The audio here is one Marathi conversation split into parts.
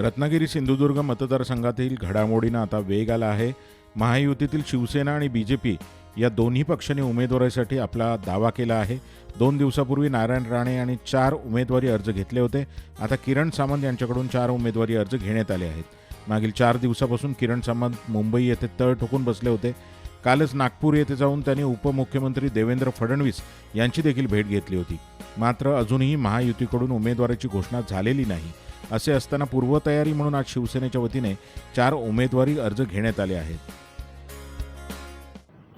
रत्नागिरी सिंधुदुर्ग मतदारसंघातील घडामोडींना आता वेग आला आहे. महायुतीतील शिवसेना आणि बी जे पी या दोन्ही पक्षांनी उमेदवारीसाठी आपला दावा केला आहे. दोन दिवसापूर्वी नारायण राणे यांनी चार उमेदवारी अर्ज घेतले होते. आता किरण सामंत यांच्याकडून चार उमेदवारी अर्ज घेण्यात आले आहेत. मागील चार दिवसापासून किरण सामंत मुंबई येथे तळ ठोकून बसले होते. कालच नागपूर येथे जाऊन त्यांनी उपमुख्यमंत्री देवेंद्र फडणवीस यांची देखील भेट घेतली होती. मात्र अजूनही महायुतीकडून उमेदवाराची घोषणा झालेली नाही. असे असताना पूर्वतयारी म्हणून आज शिवसेनेच्या वतीने चार उमेदवारी अर्ज घेण्यात आले आहेत.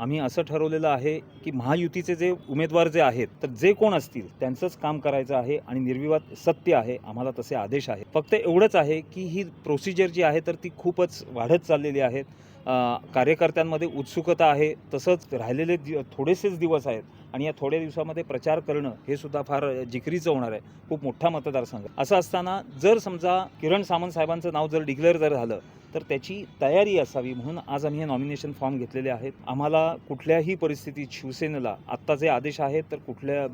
आम्ही असं ठरवलेलं आहे की महायुतीचे जे उमेदवार जे आहेत तर जे कोण असतील त्यांचंच काम करायचं आहे आणि निर्विवाद सत्य आहे आम्हाला तसे आदेश आहे फक्त एवढंच आहे की ही प्रोसिजर जी आहे तर ती खूपच वाढत चाललेली आहेत कार्यकर्त्यांमध्ये उत्सुकता आहे तसंच राहिलेले दि थोडेसेच दिवस आहेत आणि या थोड्या दिवसामध्ये प्रचार करणं हे सुद्धा फार जिकरीचं होणार आहे. खूप मोठा मतदारसंघ. असं असताना जर समजा किरण सामंत साहेबांचं नाव जर डिक्लेअर जर झालं तर त्याची तयारी असावी म्हणून आज आम्ही हे नॉमिनेशन फॉर्म घेतलेले आहेत. आम्हाला कुठल्याही परिस्थितीत शिवसेनेला आत्ता जे आदेश आहेत तर कुठल्या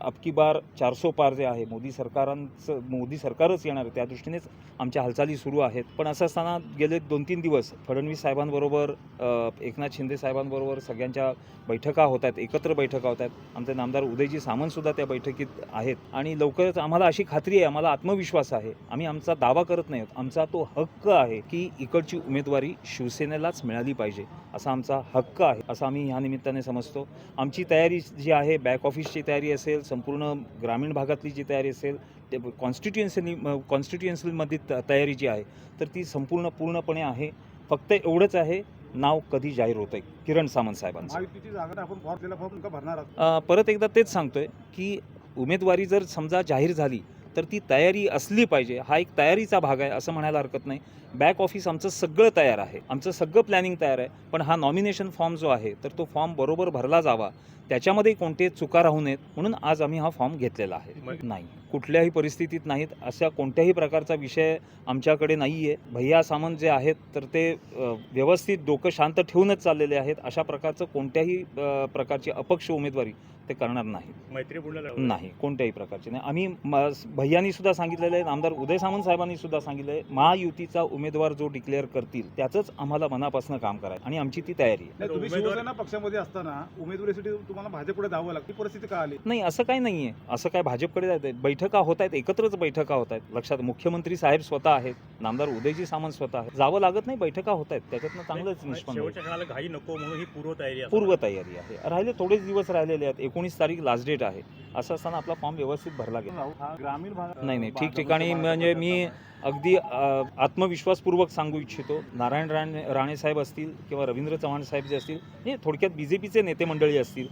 अबकी बार चारसो पार जे आहे मोदी सरकारांचं मोदी सरकारच येणार आहे त्या दृष्टीनेच आमच्या हालचाली सुरू आहेत. पण असं असताना गेले दोन तीन दिवस फडणवीस साहेबांबरोबर एकनाथ शिंदे साहेबांबरोबर सगळ्यांच्या बैठका होत आहेत एकत्र बैठका होत आहेत. आमचे नामदार उदयजी सामंतसुद्धा त्या बैठकीत आहेत. आणि लवकरच आम्हाला अशी खात्री आहे आम्हाला आत्मविश्वास आहे. आम्ही आमचा दावा करत नाही आहोत. आमचा तो हक्क आहे की इकडची उमेदवारी शिवसेनेलाच मिळाली पाहिजे असा आमचा हक्क आहे असं आम्ही ह्या निमित्ताने समजतो. आमची तयारी जी आहे बॅक ऑफिसची तयारी असेल संपूर्ण ग्रामीण भागातली जी तयारी असेल ते कॉन्स्टिट्युएन्सी कॉन्स्टिट्युएन्सीमध्ये तयारी जी आहे तर ती संपूर्ण पूर्णपणे आहे. फक्त एवढंच आहे नाव कधी जाहीर होतंय. किरण सामंत साहेबांचं. परत एकदा तेच सांगतोय की उमेदवारी जर समजा जाहीर झाली तर ती तयारी असली पाहिजे. हा एक तयारीचा भाग आहे असं म्हणायला हरकत नाही. बॅक ऑफिस आमचं सगळं तयार आहे. आमचं सगळं प्लॅनिंग तयार आहे. पण हा नॉमिनेशन फॉर्म जो आहे तर तो फॉर्म बरोबर भरला जावा. त्याच्यामध्ये कोणते चुका राहू नयेत. म्हणून आज आम्ही हा फॉर्म घेतलेला आहे. नाही. कुठल्याही परिस्थितीत नाहीत अशा कोणत्याही प्रकारचा विषय आमच्याकडे नाही आहे भैया सामंत जे आहेत तर ते व्यवस्थित डोकं शांत ठेवूनच चाललेले आहेत. अशा प्रकारचं कोणत्याही प्रकारची अपक्ष उमेदवारी ते करणार नाही. मैत्रीपूर्ण नाही कोणत्याही प्रकारचे नाही. आम्ही म- भैयांनी सुद्धा सांगितलेलं आहे आमदार उदय सामंत साहेबांनी सुद्धा सांगितलं आहे महायुतीचा उमेदवार जो डिक्लेअर करतील त्याचंच आम्हाला मनापासून काम करायचं. आणि आमची ती तयारी आहे. नाही तुम्ही शिवसेना पक्षामध्ये असताना उमेदवारीसाठी तुम्हाला भाजपकडे जावं लागतं. ही परिस्थिती का आली? नाही असं काही नाही आहे असं काय भाजपकडे जायचं आहे? बैठका होत आहेत एकत्रच बैठका होत आहेत. लक्षात मुख्यमंत्री साहेब स्वतः आहेत नामदार उदयजी सामंत स्वतः आहेत. जावं लागत नाही बैठका होत आहेत. त्याच्यातनं चांगलंच निष्पन्न घाई नको म्हणून ही पूर्व तयारी असणार. पूर्व तयारी आहे. राहिले थोडेच दिवस राहिलेले आहेत. एकोणीस तारीख लास्ट डेट आहे. असं असताना आपला फॉर्म व्यवस्थित भरला गेला. हा ग्रामीण भाग नाही नाही ठिकठिकाणी म्हणजे मी अगदी आत्मविश्वासपूर्वक सांगू इच्छितो. नारायण राणे राणे साहेब असतील किंवा रवींद्र चव्हाण साहेब जे असतील म्हणजे थोडक्यात बी जे पीचे नेते मंडळी असतील.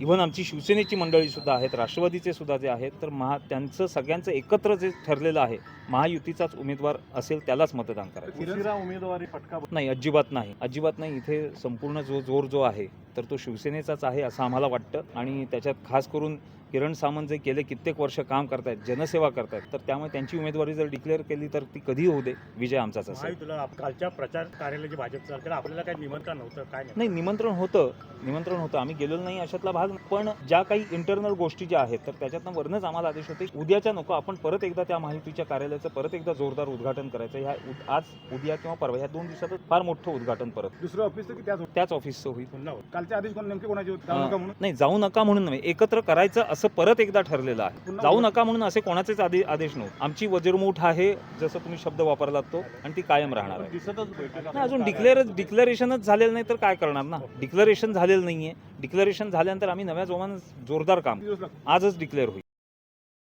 इव्हन आमची शिवसेनेची मंडळी सुद्धा आहेत राष्ट्रवादीचे सुद्धा जे आहेत तर महा त्यांचं सगळ्यांचं एकत्र जे ठरलेलं आहे महायुतीचाच उमेदवार असेल त्यालाच मतदान करायचं. उमेदवारी फटका नाही अजिबात नाही. अजिबात नाही. इथे संपूर्ण जो जोर जो आहे तर तो शिवसेनेचाच आहे असं आम्हाला वाटतं. आणि त्याच्यात खास करून किरण सामंत जे गेले कित्येक वर्ष काम करतायत जनसेवा करतायत तर त्यामुळे त्यांची उमेदवारी जर डिक्लेअर केली तर ती कधी होऊ दे विजय आमचाच असेल. आप- कालच्या प्रचार कार्यालय जे भाजपचं त्याला आपल्याला काही निमंत्रण नव्हतं काय नाही. नाही निमंत्रण होतं निमंत्रण होतं. आम्ही गेलेलो नाही अशातला भाग पण ज्या काही इंटरनल गोष्टी ज्या आहेत तर त्याच्यातनं वरनच आम्हाला आदेश होते उद्याच्या नको आपण परत एकदा त्या महायुतीच्या कार्यालयाचं परत एकदा जोरदार उद्घाटन करायचं. ह्या आज उद्या किंवा परवा ह्या दोन दिवसातच फार मोठं उद्घाटन परत. दुसरं ऑफिस त्याच ऑफिसचं होईल. कालचे आदेश नेमके कोणाचे होते? जाऊ अं, नका म्हणून? नाही जाऊ नका म्हणून नव्हे एकत्र करायचं असं परत एकदा ठरलेलं आहे. जाऊ नका म्हणून असे कोणाचेच आदे आदेश नव्हते. आमची वज्रमूठ आहे जसं तुम्ही शब्द वापरलात तो आणि ती कायम राहणार आहे. नाही, अजून डिक्लेअर डिक्लेरेशनच झालेलं नाही तर काय करणार ना? डिक्लेरेशन झालेलं नाहीये. डिक्लेरेशन झाल्यानंतर आम्ही नव्या जोमानं जोरदार काम आजच डिक्लेअर होईल.